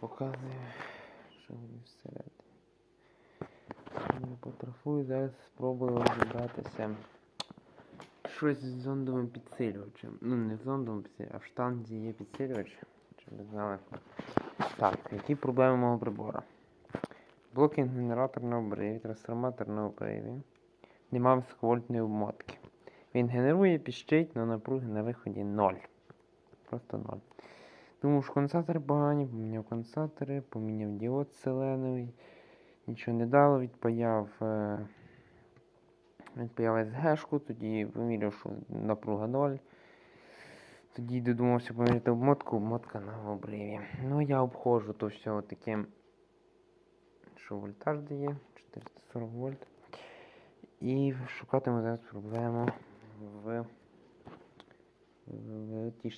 показує, що вони всередині. Я потрафую, зараз спробую розібратися. Щось з зондовим підсилювачем. Ну, не зондовим підсилювачем, а в штанзі є підсилювач. Щоб ви знали. Так, які проблеми мого прибора? Генератор на обриві, трансформатор на обриві. Нема високовольтної обмотки. Він генерує, піщить, але напруги на виході 0. Просто 0. Думав, що конденсатори погані, поміняв конденсатори, поміняв діод селеновий. Нічого не дало, відпаяв, е, відпаяв SG-шку, тоді виміряв, що напруга 0. Тоді додумався поміряти обмотку, обмотка на обриві. Ну, я обходжу то все таким, що вольтаж дає, 440 вольт. І шукатиму зараз проблему в, в ж